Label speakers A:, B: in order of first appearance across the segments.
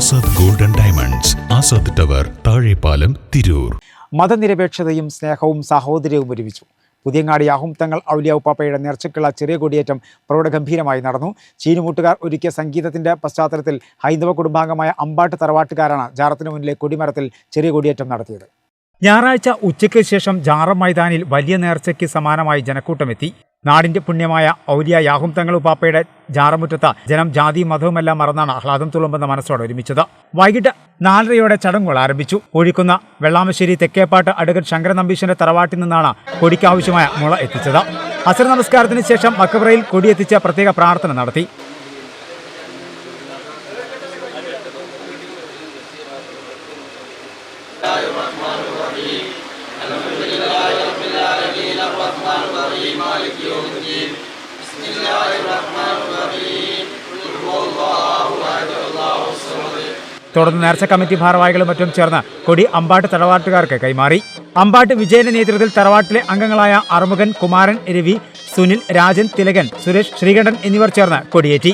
A: Azad golden diamonds Azad tower Thazhepalam Tirur.
B: മതനിരപേക്ഷതയും സ്നേഹവും സഹോദര്യവും ഒരുമിച്ചു. പുതിയങ്ങാടി ആഹും തങ്ങൾ ഔലിയ ഉപ്പാപ്പയുടെ നേർച്ചയ്ക്കുള്ള ചെറിയ കൊടിയേറ്റം പ്രൗഢഗംഭീരമായി നടന്നു. ചീനുമൂട്ടുകാർ ഒരുക്കിയ സംഗീതത്തിന്റെ പശ്ചാത്തലത്തിൽ ഹൈന്ദവ കുടുംബാംഗമായ അമ്പാട്ട് തറവാട്ടുകാരാണ് ജാറത്തിന് മുന്നിലെ കൊടിമരത്തിൽ ചെറിയ കൊടിയേറ്റം നടത്തിയത്. ഞായറാഴ്ച ഉച്ചയ്ക്ക് ശേഷം ജാറം മൈതാനിൽ വലിയ നേർച്ചയ്ക്ക് സമാനമായി ജനക്കൂട്ടമെത്തി. നാടിന്റെ പുണ്യമായ ഔലിയ യാഹും തങ്ങൾ ഉപ്പാപ്പയുടെ ജാറമുറ്റത്ത് ജനം ജാതി മതവുമെല്ലാം മറന്നാണ് ആഹ്ലാദം തുളുമ്പുന്ന മനസ്സോടെ ഒരുമിച്ചത്. വൈകിട്ട് നാലരയോടെ ചടങ്ങുകൾ ആരംഭിച്ചു. ഒഴിക്കുന്ന വെള്ളാമശ്ശേരി തെക്കേപ്പാട്ട് അടുകൻ ശങ്കര നമ്പീശന്റെ തറവാട്ടിൽ നിന്നാണ് കൊടിക്കാവശ്യമായ മുള എത്തിച്ചത്. അസർ നമസ്കാരത്തിന് ശേഷം മക്കബറയിൽ കൊടിയെത്തിച്ച് പ്രത്യേക പ്രാർത്ഥന നടത്തി. തുടർന്ന് നേർച്ച കമ്മിറ്റി ഭാരവാഹികളും മറ്റും ചേർന്ന് കൊടി അമ്പാട്ട് തറവാട്ടുകാർക്ക് കൈമാറി. അമ്പാട്ട് വിജയന്റെ നേതൃത്വത്തിൽ തറവാട്ടിലെ അംഗങ്ങളായ അറുമുഖൻ കുമാരൻ രവി സുനിൽ രാജൻ തിലകൻ സുരേഷ് ശ്രീകണ്ഠൻ എന്നിവർ ചേർന്ന് കൊടിയേറ്റി.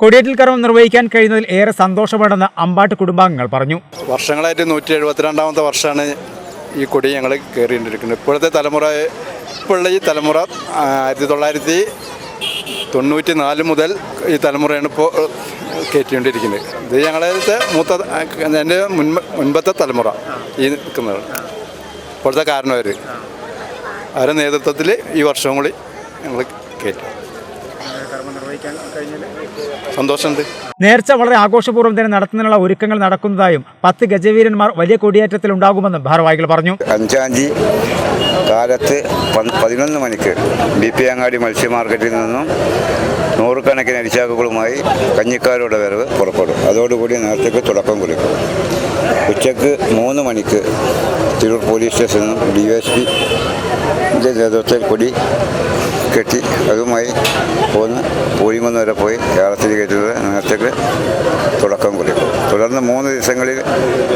B: കൊടിയേറ്റിൽ കർമ്മം നിർവഹിക്കാൻ കഴിയുന്നതിൽ ഏറെ സന്തോഷമുണ്ടെന്ന് അമ്പാട്ട് കുടുംബാംഗങ്ങൾ പറഞ്ഞു.
C: വർഷങ്ങളായിട്ട് നൂറ്റി എഴുപത്തിരണ്ടാമത്തെ വർഷമാണ് ഈ കൊടി ഞങ്ങൾ കയറിയിട്ടിരിക്കുന്നത് ഇപ്പോഴത്തെ തലമുറ ഇപ്പോഴുള്ള ഈ തലമുറ ആയിരത്തി തൊള്ളായിരത്തി തൊണ്ണൂറ്റി നാല് മുതൽ ഈ തലമുറയാണ് ഇപ്പോൾ കയറ്റിക്കൊണ്ടിരിക്കുന്നത്. ഇത് ഞങ്ങളുടെ മൂത്ത എന്റെ മുൻപ മുൻപത്തെ തലമുറ ഈ നിൽക്കുന്നത്. ഇപ്പോഴത്തെ കാരണവർ അവരുടെ നേതൃത്വത്തിൽ ഈ വർഷവും കൂടി ഞങ്ങൾ കയറ്റി. സന്തോഷമുണ്ട്
B: നേർച്ച വളരെ ആഘോഷപൂർവം തന്നെ നടത്തുന്നതിനുള്ള ഒരുക്കങ്ങൾ നടക്കുന്നതായും പത്ത് ഗജവീരന്മാർ വലിയ കൊടിയേറ്റത്തിൽ ഉണ്ടാകുമെന്നും ഭാരവാഹികൾ പറഞ്ഞു.
D: അഞ്ചാഞ്ചി കാലത്ത് പതിനൊന്ന് മണിക്ക് ബി പി അങ്ങാടി മത്സ്യ മാർക്കറ്റിൽ നിന്നും നൂറുകണക്കിന് അരിച്ചാക്കുകളുമായി കഞ്ഞിക്കാരുടെ വരവ് പുറപ്പെടും. അതോടുകൂടി നേരത്തേക്ക് തുടക്കം കുറിക്കും. ഉച്ചയ്ക്ക് മൂന്ന് മണിക്ക് തിരൂർ പോലീസ് സ്റ്റേഷനിൽ നിന്നും ഡി എസ് പിന്റെ നേതൃത്വത്തിൽ കൊടി കെട്ടി അതുമായി പോന്ന് പൂരിമന്ന് വരെ പോയി കേരളത്തിൽ കയറ്റുന്നത് നേരത്തേക്ക് തുടക്കം കുറിക്കും. തുടർന്ന് മൂന്ന് ദിവസങ്ങളിൽ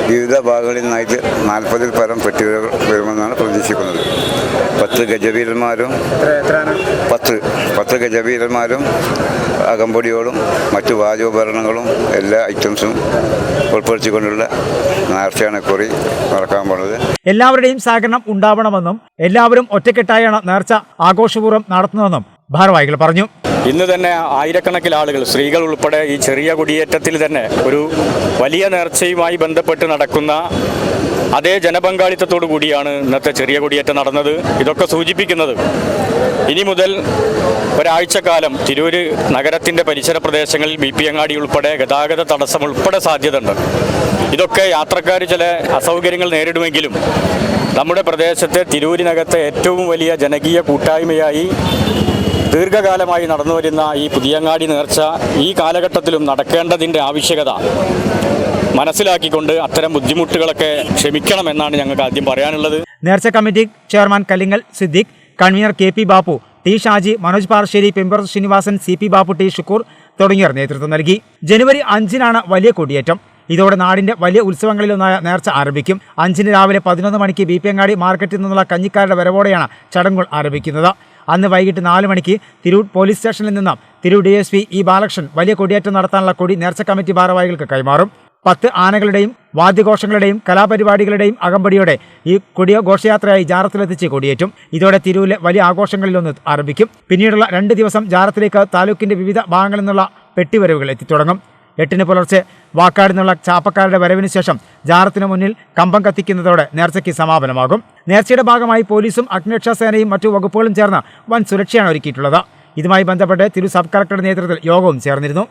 D: വിവിധ ഭാഗങ്ങളിൽ നിന്നായിട്ട് നാൽപ്പതിൽ പരം പെട്ടികൾ വരുമെന്നാണ് പ്രതീക്ഷിക്കുന്നത്. പത്ത് ഗജവീരന്മാരും പത്ത് പത്ത് ഗജവീരന്മാരും അകമ്പടിയോടും മറ്റു വാദ്യോപകരണങ്ങളും എല്ലാ ഐറ്റംസും ഉൾപ്പെടുത്തിക്കൊണ്ടുള്ള നേർച്ചയാണ് കുറി നടക്കാൻ പോണത്.
B: എല്ലാവരുടെയും സഹകരണം ഉണ്ടാവണമെന്നും എല്ലാവരും ഒറ്റക്കെട്ടായാണ് നേർച്ച ആഘോഷപൂർവം നടത്തുന്നതെന്നും ഭാരവാഹികൾ പറഞ്ഞു.
E: ഇന്ന് തന്നെ ആയിരക്കണക്കിന് ആളുകൾ സ്ത്രീകൾ ഉൾപ്പെടെ ഈ ചെറിയ കുടിയേറ്റത്തിൽ തന്നെ ഒരു വലിയ നേർച്ചയുമായി ബന്ധപ്പെട്ട് നടക്കുന്ന അതേ ജനപങ്കാളിത്തത്തോടു കൂടിയാണ് ഇന്നത്തെ ചെറിയ കുടിയേറ്റം നടന്നത്. ഇതൊക്കെ സൂചിപ്പിക്കുന്നത് ഇനി മുതൽ ഒരാഴ്ചക്കാലം തിരൂര് നഗരത്തിന്റെ പരിസര പ്രദേശങ്ങളിൽ ബി പി അങ്ങാടി ഉൾപ്പെടെ ഗതാഗത തടസ്സം ഉൾപ്പെടെ സാധ്യതയുണ്ട്. ഇതൊക്കെ യാത്രക്കാർ ചില അസൗകര്യങ്ങൾ നേരിടുമെങ്കിലും നമ്മുടെ പ്രദേശത്തെ തിരൂരിനകത്തെ ഏറ്റവും വലിയ ജനകീയ കൂട്ടായ്മയായി ദീർഘകാലമായി നടന്നു വരുന്ന ഈ പുതിയങ്ങാടി നേർച്ച ഈ കാലഘട്ടത്തിലും നടക്കേണ്ടതിന്റെ ആവശ്യകത മനസ്സിലാക്കിക്കൊണ്ട് അത്തരം ബുദ്ധിമുട്ടുകളൊക്കെ ക്ഷമിക്കണം എന്നാണ് ഞങ്ങൾക്ക് ആദ്യം പറയാനുള്ളത്.
B: നേർച്ച committee chairman Kallingal Siddique convener K P Bappu T Shaji Manoj Parassery member Srinivasan C P Bappu T Shukoor തുടങ്ങിയവർ നേതൃത്വം നൽകി. ജനുവരി അഞ്ചിനാണ് വലിയ കൊടിയേറ്റം. ഇതോടെ നാടിന്റെ വലിയ ഉത്സവങ്ങളിലൊന്നായ നേർച്ച ആരംഭിക്കും. അഞ്ചിന് രാവിലെ പതിനൊന്ന് മണിക്ക് ബി അങ്ങാടി മാർക്കറ്റിൽ നിന്നുള്ള കഞ്ഞിക്കാരുടെ വരവോടെയാണ് ചടങ്ങുകൾ ആരംഭിക്കുന്നത്. അന്ന് വൈകിട്ട് നാല് മണിക്ക് തിരൂർ പോലീസ് സ്റ്റേഷനിൽ നിന്നും Tirur D S P E Balakrishnan വലിയ കൊടിയേറ്റം നടത്താനുള്ള കൊടി നേർച്ച കമ്മിറ്റി ഭാരവാഹികൾക്ക് കൈമാറും. പത്ത് ആനകളുടെയും വാദ്യഘോഷങ്ങളുടെയും കലാപരിപാടികളുടെയും അകമ്പടിയോടെ ഈ കൊടിയ ഘോഷയാത്രയായി ജാറത്തിലെത്തിച്ച് കൊടിയേറ്റും. ഇതോടെ തിരൂരിലെ വലിയ ആഘോഷങ്ങളിലൊന്ന് ആരംഭിക്കും. പിന്നീടുള്ള രണ്ട് ദിവസം ജാറത്തിലേക്ക് താലൂക്കിന്റെ വിവിധ ഭാഗങ്ങളിൽ നിന്നുള്ള പെട്ടിവരവുകൾ എത്തിത്തുടങ്ങും. എട്ടിന് പുലർച്ചെ വാക്കാട് നിന്നുള്ള ചാപ്പക്കാരുടെ വരവിന് ശേഷം ജാറത്തിന് മുന്നിൽ കമ്പം കത്തിക്കുന്നതോടെ നേർച്ചയ്ക്ക് സമാപനമാകും. നേർച്ചയുടെ ഭാഗമായി പോലീസും അഗ്നിരക്ഷാ സേനയും മറ്റു വകുപ്പുകളും ചേർന്ന് വൻ സുരക്ഷയാണ് ഒരുക്കിയിട്ടുള്ളത്. ഇതുമായി ബന്ധപ്പെട്ട് തിരു സബ് കളക്ടറുടെ നേതൃത്വത്തിൽ യോഗവും ചേർന്നിരുന്നു.